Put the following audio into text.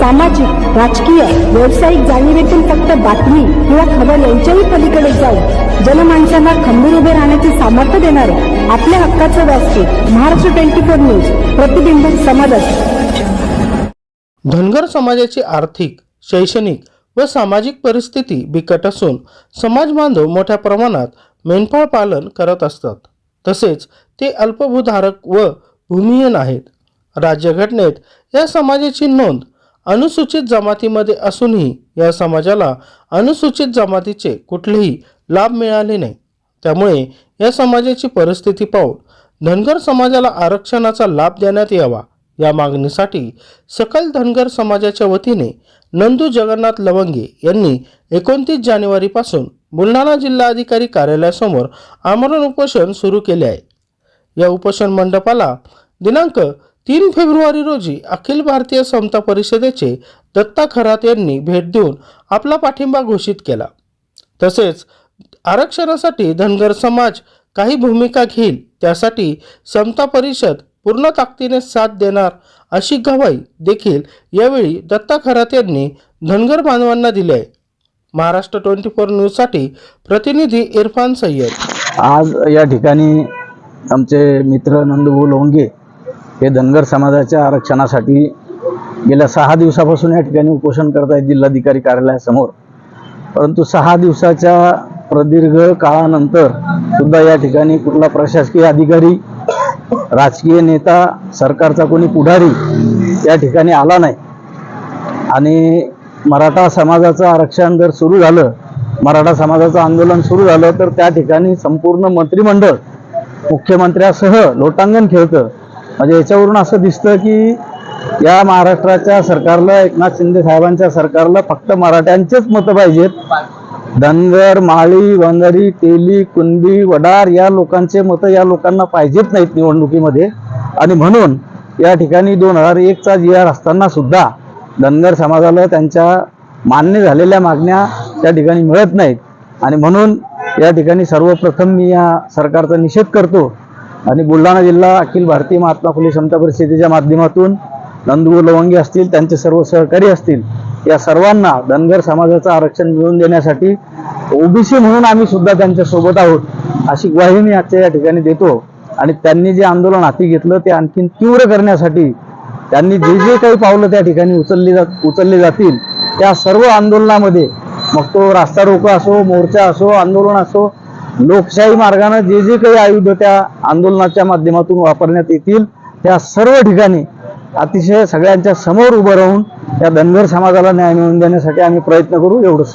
सामाजिक राजकीय व्यावसायिक जाणीवेतून फक्त बातमी किंवा खबर यांच्याही पलीकडे जाऊन जनमानसांना खंबीर उभे राहण्याचे सामर्थ्य देणारे आपल्या हक्काचं व्यासपीठ महाराष्ट्र ट्वेंटी फोर न्यूज प्रतिबिंब समाजात. धनगर समाजाची आर्थिक शैक्षणिक व सामाजिक परिस्थिती बिकट असून समाज बांधव मोठ्या प्रमाणात मेंढपाळ पालन करत असतात. तसेच ते अल्पभूधारक व भूमिहीन आहेत. राज्यघटनेत या समाजाची नोंद अनुसूचित जमातीमध्ये असूनही या समाजाला अनुसूचित जमातीचे कुठलेही लाभ मिळाले नाही. त्यामुळे या समाजाची परिस्थिती पाहून धनगर समाजाला आरक्षणाचा लाभ देण्यात यावा या मागणीसाठी सकल धनगर समाजाच्या वतीने नंदू जगन्नाथ लवंगे यांनी एकोणतीस जानेवारीपासून बुलढाणा जिल्हाधिकारी कार्यालयासमोर आमरण उपोषण सुरू केले आहे. या उपोषण मंडपाला दिनांक तीन फेब्रुवारी रोजी अखिल भारतीय समता परिषदेचे दत्ता खरात यांनी भेट देऊन आपला पाठिंबा घोषित केला. तसेच आरक्षणासाठी धनगर समाज काही भूमिका घेईल त्यासाठी समता परिषद पूर्ण ताकदीने साथ देणार अशी गवाही देखील यावेळी दत्ता खरात यांनी धनगर बांधवांना दिली आहे. महाराष्ट्र ट्वेंटी फोर न्यूजसाठी प्रतिनिधी इरफान सय्यद. आज या ठिकाणी आमचे मित्र नंदभाऊ लोंगे हे धनगर समाजाच्या आरक्षणासाठी गेल्या सहा दिवसापासून या ठिकाणी उपोषण करत आहेत जिल्हाधिकारी कार्यालयासमोर. परंतु सहा दिवसाच्या प्रदीर्घ काळानंतर सुद्धा या ठिकाणी कुठला प्रशासकीय अधिकारी राजकीय नेता सरकारचा कोणी पुढारी या ठिकाणी आला नाही. आणि मराठा समाजाचं आरक्षण जर सुरू झालं मराठा समाजाचं आंदोलन सुरू झालं तर त्या ठिकाणी संपूर्ण मंत्रिमंडळ मुख्यमंत्र्यासह लोटांगण खेळतं. म्हणजे याच्यावरून असं दिसतं की या महाराष्ट्राच्या सरकारला एकनाथ शिंदे साहेबांच्या सरकारला फक्त मराठ्यांचेच मतं पाहिजेत. धनगर माळी वंजारी तेली कुणबी वडार या लोकांचे मतं या लोकांना पाहिजेत नाहीत निवडणुकीमध्ये. आणि म्हणून या ठिकाणी दोन हजार एकचा जी आर असताना सुद्धा धनगर समाजाला त्यांच्या मान्य झालेल्या मागण्या त्या ठिकाणी मिळत नाहीत. आणि म्हणून या ठिकाणी सर्वप्रथम मी या सरकारचा निषेध करतो आणि बुलढाणा जिल्हा अखिल भारतीय महात्मा फुले समता परिषदेच्या माध्यमातून नंदू लवंगी असतील त्यांचे सर्व सहकारी असतील या सर्वांना धनगर समाजाचं आरक्षण मिळवून देण्यासाठी ओबीसी म्हणून आम्ही सुद्धा त्यांच्यासोबत आहोत अशी ग्वाही मी आजच्या या ठिकाणी देतो. आणि त्यांनी जे आंदोलन हाती घेतलं ते आणखीन तीव्र करण्यासाठी त्यांनी जे जे काही पावलं त्या ठिकाणी उचलली जात उचलली जातील त्या सर्व आंदोलनामध्ये मग तो रास्ता रोको असो मोर्चा असो आंदोलन असो लोकशाही मार्गाने जे जे काही आयुध त्या आंदोलनाच्या माध्यमातून वापरण्यात येतील त्या सर्व ठिकाणी अतिशय सगळ्यांच्या समोर उभं राहून या धनगर समाजाला न्याय मिळवून देण्यासाठी आम्ही प्रयत्न करू एवढंच.